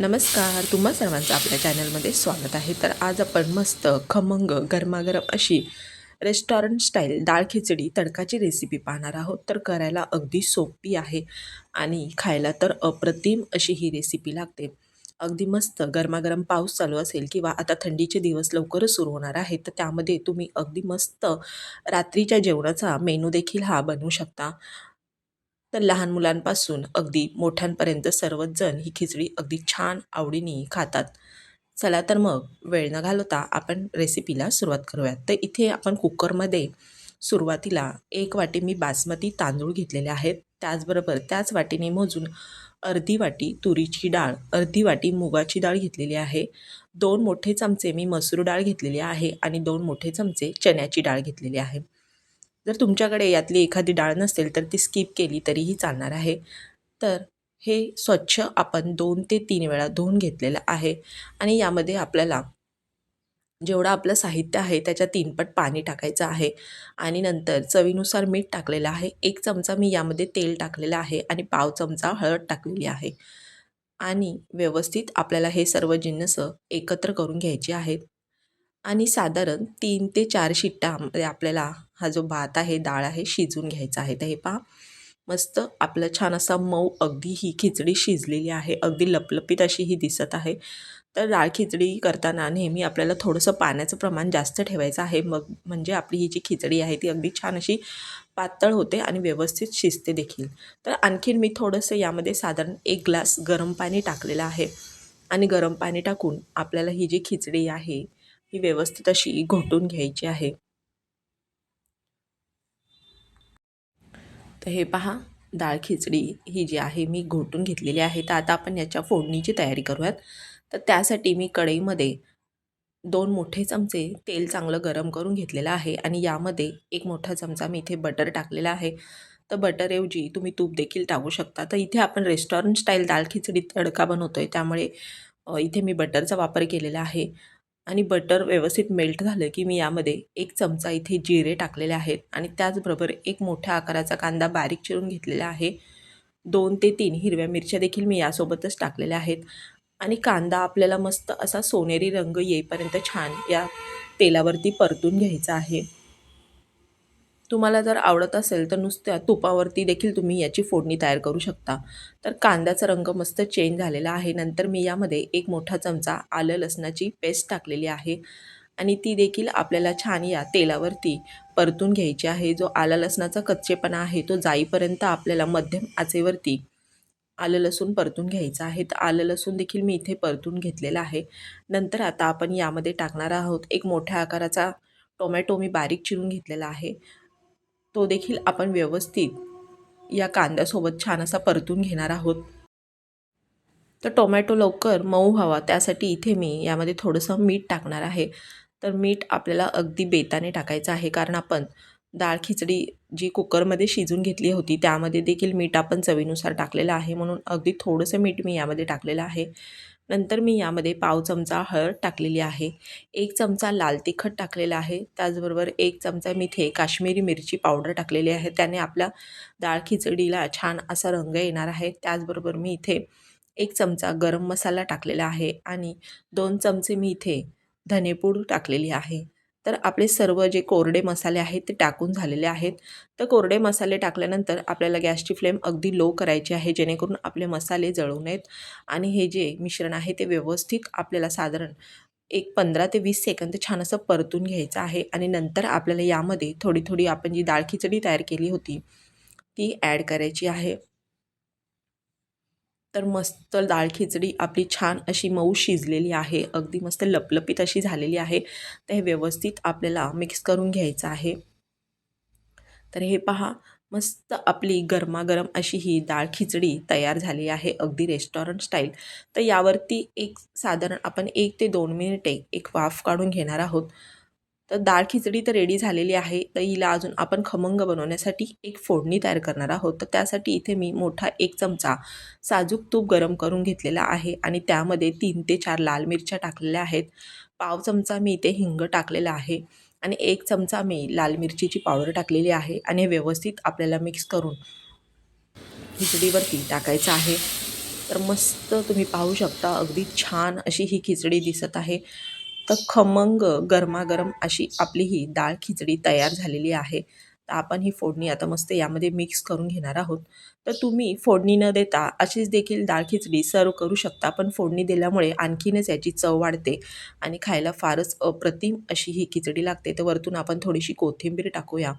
नमस्कार तुम्हा सर्वांचं आपल्या चॅनलमध्ये स्वागत आहे. तर आज आपण मस्त खमंग गरमागरम अशी रेस्टॉरंट स्टाईल डाळ खिचडी तडकाची रेसिपी पाहणार आहोत. तर करायला अगदी सोपी आहे आणि खायला तर अप्रतिम अशी ही रेसिपी लागते. अगदी मस्त गरमागरम पाऊस चालू असेल किंवा आता थंडीचे दिवस लवकरच सुरू होणार आहेत तर त्यामध्ये तुम्ही अगदी मस्त रात्रीच्या जेवणाचा मेनू देखील हा बनवू शकता. तर लहान मुलांपासून अगदी मोठ्यांपर्यंत सर्वच जण ही खिचडी अगदी छान आवडीने खातात. चला तर मग वेळ न घालवता आपण रेसिपीला सुरुवात करूयात. तर इथे आपण कुकरमध्ये सुरुवातीला एक वाटी मी बासमती तांदूळ घेतलेले आहेत. त्याचबरोबर त्याच वाटीने मोजून अर्धी वाटी तुरीची डाळ अर्धी वाटी मुगाची डाळ घेतलेली आहे. दोन मोठे चमचे मी मसूर डाळ घेतलेली आहे आणि दोन मोठे चमचे चण्याची डाळ घेतलेली आहे. जर तुमच्याकडे यातली एखादी डाळ नसेल तर ती स्किप केली तरीही चालणार आहे. तर हे स्वच्छ आपण दोन ते तीन वेळा धुवून घेतलेलं आहे आणि यामध्ये आपल्याला जेवढं आपलं साहित्य आहे त्याच्या तीनपट पाणी टाकायचं आहे आणि नंतर चवीनुसार मीठ टाकलेलं आहे. एक चमचा मी यामध्ये तेल टाकलेलं आहे आणि पाव चमचा हळद टाकलेली आहे. आणि व्यवस्थित आपल्याला हे सर्व जिन्नस एकत्र करून घ्यायची आहेत. आणि साधारण तीन ते चार शिट्टा म्हणजे आपल्याला हा जो भात आहे डाळ आहे शिजून घ्यायचा आहे. तर हे पहा मस्त आपलं छान असा मऊ अगदी ही खिचडी शिजलेली आहे. अगदी लपलपीत अशी ही दिसत आहे. तर डाळ खिचडी करताना नेहमी आपल्याला थोडंसं पाण्याचं प्रमाण जास्त ठेवायचं आहे. मग म्हणजे आपली ही जी खिचडी आहे ती अगदी छान अशी पातळ होते आणि व्यवस्थित शिजते देखील. तर आणखीन मी थोडंसं यामध्ये साधारण एक ग्लास गरम पाणी टाकलेलं आहे. आणि गरम पाणी टाकून आपल्याला ही जी खिचडी आहे ही व्यवस्थित अशी घोटून घ्यायची आहे. तर हे पहा डाळ खिचडी ही जी आहे मी घोटून घेतलेली आहे. तर आता आपण याच्या फोडणीची तयारी करूयात. तर त्यासाठी मी कढईमध्ये दोन मोठे चमचे तेल चांगलं गरम करून घेतलेलं आहे आणि यामध्ये एक मोठा चमचा मी इथे बटर टाकलेला आहे. तर बटरऐवजी तुम्ही तूप देखील टाकू शकता. तर इथे आपण रेस्टॉरंट स्टाईल दाल खिचडी तडका बनवतो आहे त्यामुळे इथे मी बटरचा वापर केलेला आहे. आणि बटर व्यवस्थित मेल्ट झालं की मी यामध्ये एक चमचा इथे जिरे टाकलेले आहेत आणि त्याचबरोबर एक मोठ्या आकाराचा कांदा बारीक चिरून घेतलेला आहे. दोन ते तीन हिरव्या मिरच्या देखील मी यासोबतच टाकलेल्या आहेत. आणि कांदा आपल्याला मस्त असा सोनेरी रंग येईपर्यंत छान या तेलावरती परतून घ्यायचा आहे. तुम्हाला जर आवडत असेल तर नुसत्या तुपावरती देखील तुम्ही याची फोडणी तयार करू शकता. तर कांद्याचा रंग मस्त चेंज झालेला आहे. नंतर मी यामध्ये एक मोठा चमचा आलं लसणाची पेस्ट टाकलेली आहे आणि ती देखील आपल्याला छान या तेलावरती परतून घ्यायची आहे. जो आला लसणाचा कच्चेपणा आहे तो जाईपर्यंत आपल्याला मध्यम आचेवरती आलं लसूण परतून घ्यायचं आहे. तर आलं लसूण देखील मी इथे परतून घेतलेला आहे. नंतर आता आपण यामध्ये टाकणार आहोत एक मोठ्या आकाराचा टोमॅटो मी बारीक चिरून घेतलेला आहे. तो देखील आपण व्यवस्थित या कांद्यासोबत छान असा परतून घेणार आहोत. तर टोमॅटो लवकर मऊ व्हावा त्यासाठी इथे मी यामध्ये थोडंसं मीठ टाकणार आहे. तर मीठ आपल्याला अगदी बेताने टाकायचं आहे कारण आपण डाळ खिचडी जी कुकरमध्ये शिजून घेतली होती त्यामध्ये देखील मीठ आपण चवीनुसार टाकलेलं आहे म्हणून अगदी थोडंसं मीठ मी यामध्ये टाकलेलं आहे. नंतर मी यामध्ये पाव चमचा हळद टाकलेली आहे. एक चमचा लाल तिखट टाकलेला आहे. त्याचबरोबर एक चमचा मी इथे काश्मीरी मिरची पावडर टाकलेली आहे. त्याने आपल्या डाळ खिचडीला छान असा रंग येणार आहे. त्याचबरोबर मी इथे एक चमचा गरम मसाला टाकलेला आहे आणि दोन चमचे मी इथे धनेपूड टाकलेली आहे. तर आपले सर्व जे कोरडे मसाले आहेत ते टाकून झालेले आहेत. तर कोरडे मसाले टाकल्यानंतर आपल्याला गॅसची फ्लेम अगदी लो करायची आहे जेणेकरून आपले मसाले जळू नयेत. आणि हे जे मिश्रण आहे ते व्यवस्थित आपल्याला साधारण एक पंधरा ते वीस सेकंद छान असं परतून घ्यायचं आहे. आणि नंतर आपल्याला यामध्ये थोडी थोडी आपण जी डाळ खिचडी तयार केली होती ती ॲड करायची आहे. तर मस्त डाळ खिचडी आपली छान अशी मऊ शिजलेली आहे. अगदी मस्त लपलपीत अशी झालेली आहे. तर हे व्यवस्थित आपल्याला मिक्स करून घ्यायचं आहे. तर हे पहा मस्त आपली गरमागरम अशी ही डाळ खिचडी तयार झाली आहे अगदी रेस्टॉरंट स्टाईल तर यावरती एक साधारण आपण एक ते दोन मिनिटे एक वाफ काढून घेणार आहोत. तर डाळ खिचडी तर रेडी झालेली आहे. तर हिला अजून आपण खमंग बनवण्यासाठी एक फोडणी तयार करणार आहोत. तर त्यासाठी इथे मी मोठा एक चमचा साजूक तूप गरम करून घेतलेला आहे आणि त्यामध्ये तीन ते चार लाल मिरच्या टाकलेल्या आहेत. पाव चमचा मी इथे हिंग टाकलेला आहे आणि एक चमचा मी लाल मिरचीची पावडर टाकलेली आहे आणि व्यवस्थित आपल्याला मिक्स करून खिचडीवरती टाकायचं आहे. तर मस्त तुम्ही पाहू शकता अगदी छान अशी ही खिचडी दिसत आहे. तर खमंग गरमागरम अशी आपली ही डाळ खिचडी तयार झालेली आहे. तर आपण ही फोडणी आता मस्त यामध्ये मिक्स करून घेणार आहोत. तर तुम्ही फोडणी न देता अशीच देखील डाळ खिचडी सर्व करू शकता. पण फोडणी दिल्यामुळे आणखीनच याची चव वाढते आणि खायला फारच अप्रतिम अशी ही खिचडी लागते. तर वरतून आपण थोडीशी कोथिंबीर टाकूया.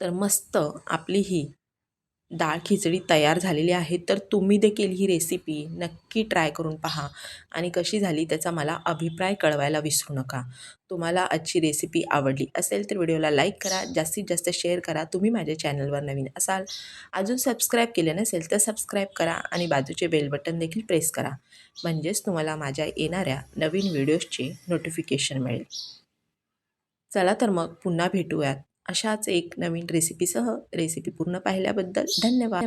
तर मस्त आपली ही डाळ खिचडी तयार झालेली आहे तर तुम्ही देखील ही रेसिपी नक्की ट्राय करून पहा. आणि कशी झाली त्याचा मला अभिप्राय कळवायला विसरू नका. तुम्हाला आजची रेसिपी आवडली असेल तर व्हिडिओला लाईक करा जास्तीत जास्त शेअर करा. तुम्ही माझ्या चॅनलवर नवीन असाल अजून सबस्क्राईब केले नसेल तर सबस्क्राईब करा आणि बाजूचे बेल बटन देखील प्रेस करा. म्हणजेच तुम्हाला माझ्या येणाऱ्या नवीन व्हिडिओजचे नोटिफिकेशन मिळेल. चला तर मग पुन्हा भेटूयात. अशाच एक नवीन रेसिपीसह रेसिपी पूर्ण पाहिल्याबद्दल धन्यवाद.